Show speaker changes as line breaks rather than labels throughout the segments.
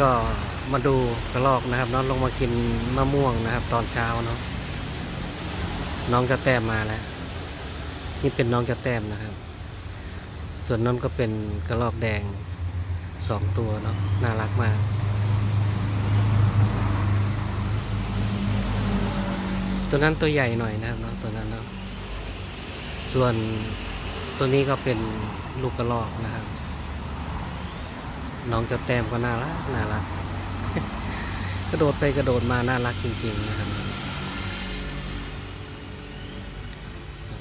ก็มาดูกระรอกนะครับน้องลงมากินมะม่วงนะครับ ตอนเช้าเนาะน้องจะแต้มมาแล้ว นี่เป็นน้องจะแต้มนะครับ ส่วนนั้นก็เป็นกระรอกแดงสองตัวเนาะน่ารักมากตัวนั้นตัวใหญ่หน่อยนะครับเนาะตัวนั้นเนาะส่วนตัวนี้ก็เป็นลูกกระรอกนะครับ น้องเจะแต้มก็น่ารักน่ารัก กระโดดไปกระโดดมาน่ารักจริง ๆ นะครับ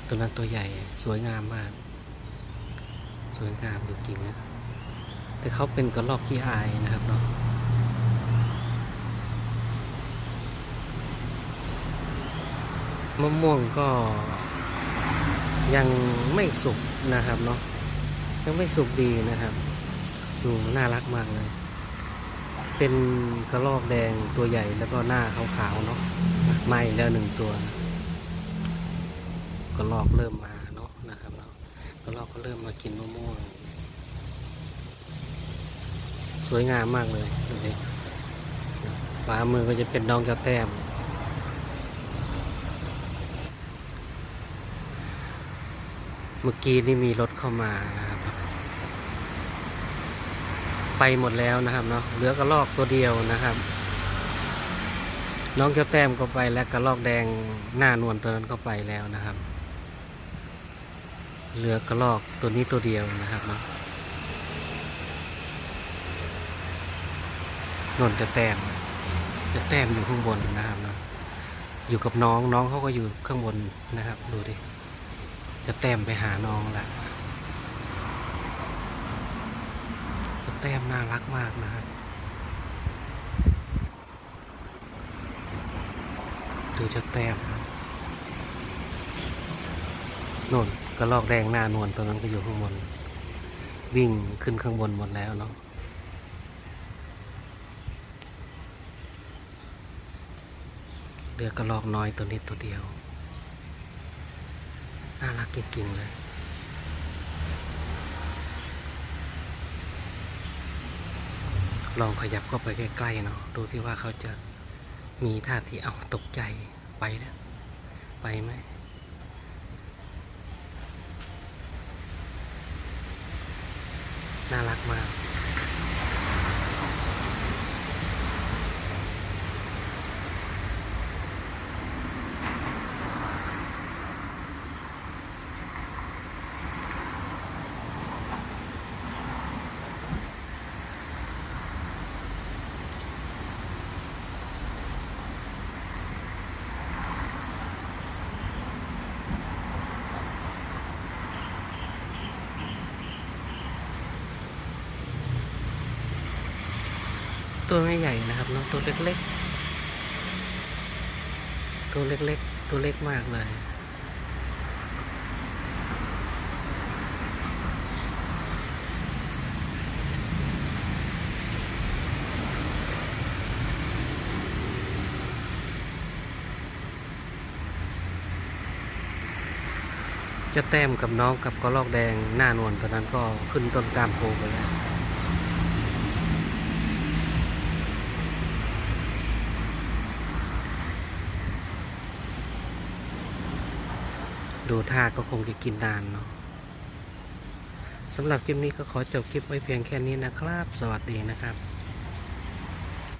ตัวนั้นตัวใหญ่สวยงามมาก สวยงามจริงๆนะแต่เขาเป็นกระรอกขี้อายนะครับเนาะมะม่วงก็ยังไม่สุกนะครับเนาะยังไม่สุกดีนะครับ ดูน่ารักมากเลย เป็นกระรอกแดงตัวใหญ่แล้วก็หน้าขาวๆเนาะไหม้แล้วหนึ่งตัว กระรอกเริ่มมาเนาะนะครับเนาะกระรอกก็เริ่มมากินมะม่วงสวยงามมากเลยดูสิขวามือก็จะเป็นน้องกระแต้มเมื่อกี้นี่มีรถเข้ามานะครับ ไปหมดแล้วนะครับเนาะเหลือกระลอกตัวเดียวนะครับ น้องเจ้าแต้มก็ไปและกระลอกแดงหน้านวลตัวนั้นก็ไปแล้วนะครับ เหลือกระลอกตัวนี้ตัวเดียวนะครับเนาะนนจะแต้มจะแต้มอยู่ข้างบนนะครับเนาะอยู่กับน้องน้องเขาก็อยู่ข้างบนนะครับ ดูดิจะแต้มไปหาน้องละจะ แต้มน่ารักมากนะครับดูจะแต้มนนกระลอกแดงหน้านวลตัวนั้นก็อยู่ข้างบน วิ่งขึ้นข้างบนหมดแล้วเนาะเหลือกระลอกน้อยตัวนี้ตัวเดียว น่ารักจริงๆเลย ลองขยับเข้าไปใกล้ๆเนาะดูที่ว่าเขาจะมีท่าทีเอาตกใจไปแล้ว ไปไหมน่ารักมาก ตัวไม่ใหญ่นะครับเนาะตัวเล็กๆ ตัวเล็กๆ ตัวเล็กมากเลย จะแต้มกับน้องกับกระลอกแดงหน้านวลตอนนั้นก็ขึ้นต้นกล้ามโพไปแล้ว ดูท่าก็คงจะกินนานเนาะสำหรับคลิปนี้ก็ขอจบคลิปไว้เพียงแค่นี้นะครับ สวัสดีนะครับ